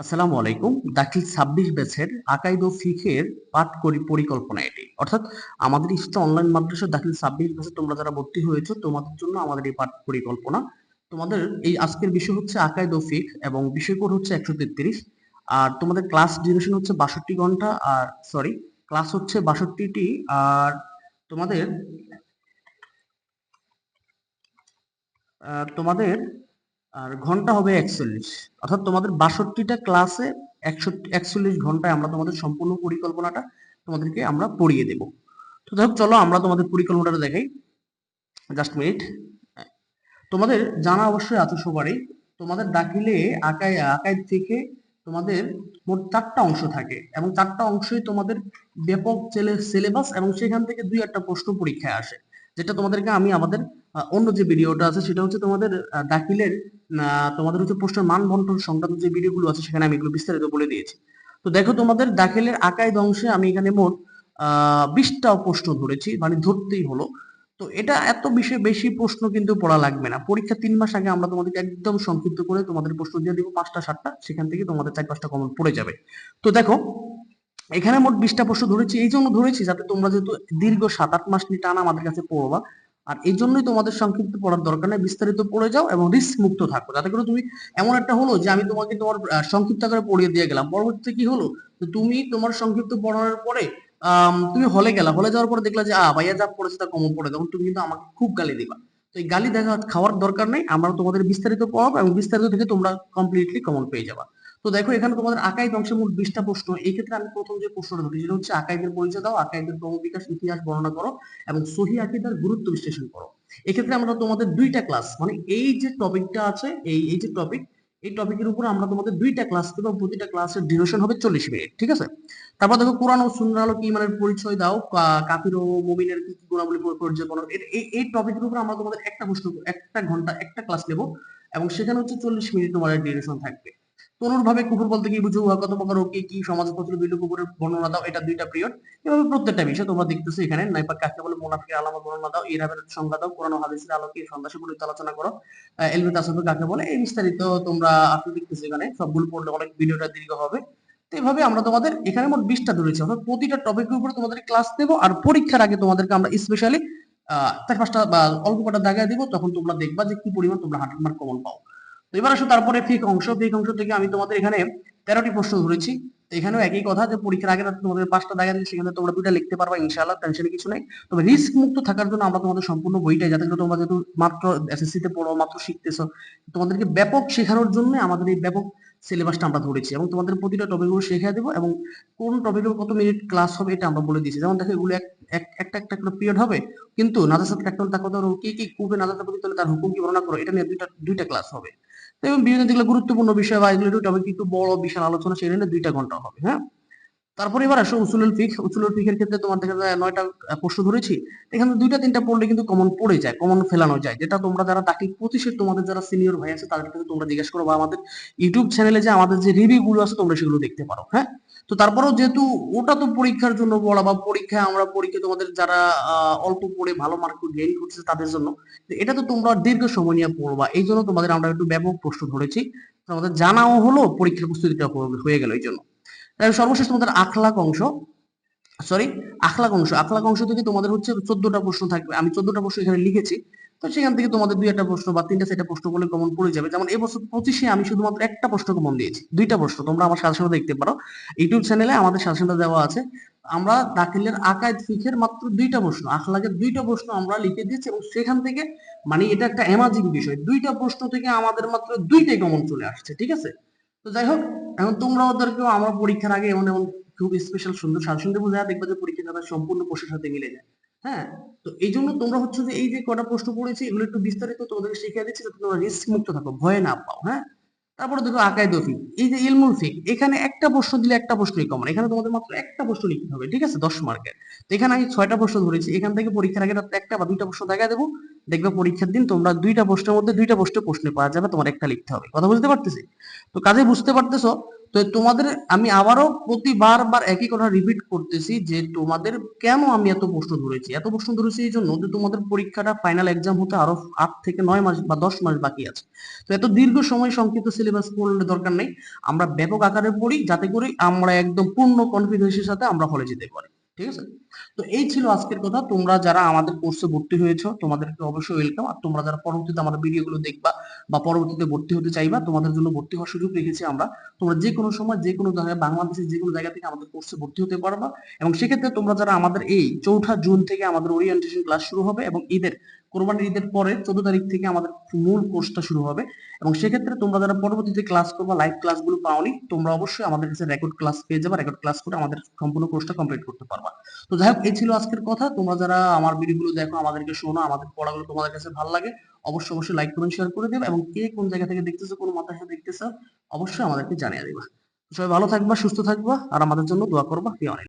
আসসালামু আলাইকুম। দাখিল ছাব্বিশ ব্যাচের আকাইদ ও ফিখের পাঠ করি পরিকল্পনা এটি। অর্থাৎ আমাদের ইসলাম অনলাইন মাদ্রাসা দাখিল ছাব্বিশ ব্যাচে তোমরা যারা ভর্তি হয়েছো, তোমাদের জন্য আমাদের এই পাঠ পরিকল্পনা। তোমাদের এই আজকের বিষয় হচ্ছে আকাইদ ও ফিক এবং বিষয় হচ্ছে একশো তেত্রিশ। আর তোমাদের ক্লাস ডিউরেশন হচ্ছে বাষট্টি ঘণ্টা আর, সরি, ক্লাস হচ্ছে বাষট্টিটি। আর তোমাদের তোমাদের আর ঘণ্টা হবে একচল্লিশ। অর্থাৎ তোমাদের বাষট্টিটা ক্লাসে একশো, একচল্লিশ ঘন্টায় আমরা তোমাদের সম্পূর্ণ পরিকল্পনাটা তোমাদেরকে আমরা পড়িয়ে দেব। তো যাই চলো আমরা তোমাদের পরিকল্পনাটা দেখাই। জাস্ট মিনিট তোমাদের জানা অবশ্যই আছে সবারই। তোমাদের দাখিলে আকাই আকাইদ থেকে তোমাদের মোট চারটা অংশ থাকে এবং চারটা অংশই তোমাদের ব্যাপক সিলেবাস এবং সেখান থেকে দুই একটা প্রশ্ন পরীক্ষায় আসে, যেটা তোমাদেরকে আমি আমাদের অন্য যে ভিডিওটা আছে সেটা হচ্ছে তোমাদের দাখিলের তোমাদের হচ্ছে প্রশ্নের মান বন্টন সংক্রান্ত যে ভিডিওগুলো আছে সেখানে আমি এগুলো বিস্তারিত বলে দিয়েছি। তো দেখো তোমাদের দাখিলের আকাইদ অংশে আমি এখানে মোট, আহ বিশটা প্রশ্ন ধরেছি মানে ধরতেই হলো। তো এটা এত বিষয়ে বেশি প্রশ্ন কিন্তু পড়া লাগবে না। পরীক্ষা তিন মাস আগে আমরা তোমাদেরকে একদম সংক্ষিপ্ত করে তোমাদের প্রশ্ন দিয়ে দিব পাঁচটা, সাতটা, সেখান থেকে তোমাদের চার পাঁচটা কমন পড়ে যাবে। তো দেখো, এখানে মোট বিশটা প্রশ্ন ধরেছি। এই জন্য ধরেছি যাতে তোমরা যেহেতু দীর্ঘ সাত আট মাস নিয়ে টানা আমাদের কাছে পড়বা আর এই জন্যই তোমাদের সংক্ষিপ্ত পড়ার দরকার নেই বিস্তারিত পড়ে যাও এবং রিস্ক মুক্ত থাকো। যাতে করে তুমি এমন একটা হলো যে আমি তোমাকে তোমার আহ, সংক্ষিপ্ত আকারে পড়িয়ে দিয়ে গেলাম। পরবর্তীতে কি হলো? তুমি তোমার সংক্ষিপ্ত পড়ানোর পরে তুমি হলে গেলা। হলে যাওয়ার পরে দেখলা যে আ ভাইয়া যা পড়েছে তা কমন পড়ে। তখন তুমি কিন্তু আমাকে খুব গালি দিবা। তো এই গালি দেখা খাওয়ার দরকার নেই। আমরা তোমাদের বিস্তারিত পড়াবো এবং বিস্তারিত থেকে তোমরা কমপ্লিটলি কমন পেয়ে যাবা। তো দেখো, এখানে তোমাদের আকাইদ অংশে বিশটা প্রশ্ন। এই ক্ষেত্রে আমি প্রথম যে প্রশ্নটা ধরি, সেটা হচ্ছে আকাইদের পরিচয় দাও, আকাইদের ক্রমবিকাশ, ইতিহাস বর্ণনা করো এবং সহি আকিদার গুরুত্ব বিশ্লেষণ করো। এক্ষেত্রে আমরা তোমাদের দুইটা ক্লাস মানে এই যে টপিকটা আছে, এই এই যে টপিক এই টপিকের উপর আমরা তোমাদের দুইটা ক্লাস দেবো প্রতিটা ক্লাসের ডিউরেশন হবে চল্লিশ মিনিট ঠিক আছে? তারপর দেখো, কোরআন ও সুন্নাহ আলো কি ইমানের পরিচয় দাও, কা- কাফির ও মুমিনের কি কি গুণাবলী পরি- পরিচয় এই এই টপিকের উপর আমরা তোমাদের একটা প্রশ্ন, একটা ঘণ্টা, একটা ক্লাস নেব এবং সেখানে হচ্ছে চল্লিশ মিনিট তোমাদের ডিউরেশন থাকবে। ভাবে কুকুর বলতে কি বুঝো? কত প্রকার ও কি সমাজ প্রচলিত কুকুরের বর্ণনা দাও এটা দুইটা পিরিয়ড এভাবে প্রত্যেকটা বিষয় তোমরা দেখতেছো এখানে। নাইপাক কাকে বলে মুনাফিকের আলামত বর্ণনা দাও ইরাবের সংজ্ঞা দাও কোরআন হাদিসের আলোকে সন্ত্রাসী গুলিতে আলোচনা করো। আহ, এলমি তাসাদুক কাকে বলে? এই বিস্তারিত তোমরা আপনি দেখতেছো এখানে। সবগুলো পড়লে অনেক ভিডিওটা দীর্ঘ হবে। তো এইভাবে আমরা তোমাদের এখানে মোট বিশটা ধরেছি। অর্থাৎ প্রতিটা টপিকের উপরে তোমাদের ক্লাস দেবো আর পরীক্ষার আগে তোমাদেরকে আমরা স্পেশালি চার পাঁচটা বা অল্প কটা জায়গায় দিব তখন তোমরা দেখবা যে কি পরিমাণ তোমরা হান্ড্রেড মার্ক কমন পাও। এবার আসো তারপরে ফিক অংশ ফিক অংশ থেকে আমি তোমাদের এখানে তেরোটি প্রশ্ন ধরেছি। এখানেও একই কথা যে পরীক্ষার আগে তোমাদের পাঁচটা জায়গা দিলে সেখানে তোমরা দুইটা লিখতে পারবা, ইনশাআল্লাহ টেনশনে কিছু নেই। তবে রিস্ক মুক্ত থাকার জন্য আমরা তোমাদের সম্পূর্ণ বইটাই যাতে করে তোমরা যেহেতু মাত্র এসএসসি তে পড়ো, মাত্র শিখতেছো, তোমাদেরকে ব্যাপক শেখানোর জন্য আমাদের এই ব্যাপক সিলেবাসটা আমরা ধরেছি। এবং তোমাদের প্রতিটা টপিকগুলো শেখা দেবো, এবং কোন টপিকের কত মিনিট ক্লাস হবে এটা আমরা বলে দিয়েছি। যেমন দেখো, এগুলো এক- এক- একটা একটা করে পিরিয়ড হবে, কিন্তু নাজাসাত কাকল তাকত কি কি, কুবে নাজাসাত তার হুকুম কি বর্ণনা করো, এটা নিয়ে দুইটা দুইটা ক্লাস হবে। তো এবং বিভিন্ন যেগুলো গুরুত্বপূর্ণ বিষয় বা এগুলো একটু বড় বিশাল আলোচনা সেখানে দুইটা ঘণ্টা হবে হ্যাঁ? তারপরে এবার আসো উসুলুল ফিক। উসুলুল ফিকের ক্ষেত্রে তোমার দেখা যায় নয়টা প্রশ্ন ধরেছি। এখানে দুইটা, তিনটা পড়লে কিন্তু কমন পড়ে যায় কমন ফেলানো যায়। যেটা তোমরা যারা দাখিল পঁচিশের তোমাদের যারা সিনিয়র ভাই আছে তাদের কাছে তোমরা জিজ্ঞেস করো বা আমাদের ইউটিউব চ্যানেলে যে আমাদের যে রিভিউ গুলো আছে, তোমরা সেগুলো দেখতে পারো হ্যাঁ? তো তারপরেও যেহেতু ওটা তো পরীক্ষার জন্য বলা বা পরীক্ষায় আমরা পরীক্ষা তোমাদের যারা অল্প পড়ে ভালো মার্ক গেইন করছে তাদের জন্য এটা তো তোমরা দীর্ঘ সময় নিয়ে পড়বা এই জন্য তোমাদের আমরা একটু ব্যাপক প্রশ্ন ধরেছি। তোমাদের জানাও হলো, পরীক্ষার প্রস্তুতিটা হয়ে গেল, এই জন্য। সর্বশেষ তোমাদের আখলাক অংশ সরি আখলাক অংশ। আখলাক অংশ থেকে তোমাদের হচ্ছে চোদ্দটা প্রশ্ন থাকবে। আমি চোদ্দটা প্রশ্ন এখানে লিখেছি, তো সেখান থেকে তোমাদের দুই একটা প্রশ্ন বা তিনটা চারটা প্রশ্ন বলে কমন পড়ে যাবে। যেমন এবছর পঁচিশে আমি শুধুমাত্র একটা প্রশ্ন কমন দিয়েছি, দুইটা প্রশ্ন। তোমরা আমার সাজেশনটা দেখতে পারো। ইউটিউব চ্যানেলে আমাদের সাজেশনটা দেওয়া আছে। আমরা দাখিলের আকায়েদ ফিখের মাত্র দুইটা প্রশ্ন, আখলাকের দুইটা প্রশ্ন আমরা লিখে দিয়েছি এবং সেখান থেকে মানে এটা একটা অ্যামাজিং বিষয়। দুইটা প্রশ্ন থেকে আমাদের মাত্র দুইটাই কমন চলে আসছে, ঠিক আছে? তো যাই হোক এখন তোমরা ওদেরকেও আমরা পরীক্ষার আগে এমন এমন খুব স্পেশাল সুন্দর সাজেশন দেবো যা দেখবে যে পরীক্ষা সম্পূর্ণ প্রশ্নের সাথে মিলে যায়। হ্যাঁ? তো এই জন্য তোমরা হচ্ছে যে এই যে কটা প্রশ্ন পড়েছি, এগুলো একটু বিস্তারিত তোমাদের শিখিয়ে দিচ্ছি যাতে তোমরা রিস্ক মুক্ত থাকো, ভয় না পাও হ্যাঁ? তারপরে দেখো আকায় দফিক এই যে ইলমুল ফিক এখানে একটা প্রশ্ন দিলে একটা প্রশ্নই কমন এখানে তোমাদের মাত্র একটা প্রশ্ন লিখতে হবে, ঠিক আছে? দশ মার্কের তো এখানে আমি ছয়টা প্রশ্ন ধরেছি, এখান থেকে পরীক্ষার আগে একটা বা দুইটা প্রশ্ন দেখা দেবো। দেখবে পরীক্ষার দিন তোমরা দুইটা প্রশ্নের মধ্যে দুইটা প্রশ্নে প্রশ্ন পাওয়া যাবে, তোমার একটা লিখতে হবে। কথা বুঝতে পারতেছি? তো কাজে বুঝতে পারতেছো? তো তোমাদের, আমি আবারও প্রতিবার বার একই কথা রিপিট করতেছি যে তোমাদের কেন আমি এত প্রশ্ন ধরেছি? এত প্রশ্ন ধরেছি এই জন্য যে তোমাদের পরীক্ষাটা ফাইনাল এক্সাম হতে আরও আট থেকে নয় মাস বা দশ মাস বাকি আছে। তো এত দীর্ঘ সময় সংক্ষিপ্ত সিলেবাস পড়লে দরকার নেই। আমরা ব্যাপক আকারে পড়ি, যাতে করে আমরা একদম পূর্ণ কনফিডেন্সের সাথে আমরা হলে যেতে পারি। ঠিক আছে? তো এই ছিল আজকের কথা। তোমরা যারা আমাদের কোর্সে ভর্তি হয়েছো, তোমাদেরকে অবশ্যই ওয়েলকাম আর তোমরা যারা পরবর্তীতে আমাদের ভিডিওগুলো দেখবা বা পরবর্তীতে ভর্তি হতে চাইবা, তোমাদের জন্য ভর্তি হওয়ার সুযোগ রেখেছি আমরা। তোমরা যে কোনো সময়, যে কোনো জায়গায়, বাংলাদেশের যে কোনো জায়গা থেকে আমাদের কোর্সে ভর্তি হতে পারবা। এবং সেক্ষেত্রে তোমরা যারা আমাদের এই চৌঠা জুন থেকে আমাদের ওরিয়েন্টেশন ক্লাস শুরু হবে এবং ঈদের কোরবানির ঈদের পরে চোদ্দ তারিখ থেকে আমাদের মূল কোর্সটা শুরু হবে। এবং সেক্ষেত্রে তোমরা যারা পরবর্তীতে ক্লাস করবা লাইভ ক্লাসগুলো পাওনি, তোমরা অবশ্যই আমাদের কাছে রেকর্ড ক্লাস পেয়ে যাবে। রেকর্ড ক্লাস করে আমাদের সম্পূর্ণ কোর্সটা কমপ্লিট করতে পারবা। তো যাই হোক, এই ছিল আজকের কথা। তোমরা যারা আমার ভিডিওগুলো দেখো, আমাদেরকে শোনো, আমাদের পড়াগুলো তোমাদের কাছে ভালো লাগে, অবশ্যই অবশ্যই লাইক কমেন্ট শেয়ার করে দেবে এবং কে কোন জায়গা থেকে দেখতেছো, কোন মাথায় দেখতেছো, অবশ্যই আমাদেরকে জানিয়ে দেবা। সবাই ভালো থাকবা, সুস্থ থাকবা, আর আমাদের জন্য দোয়া করবা।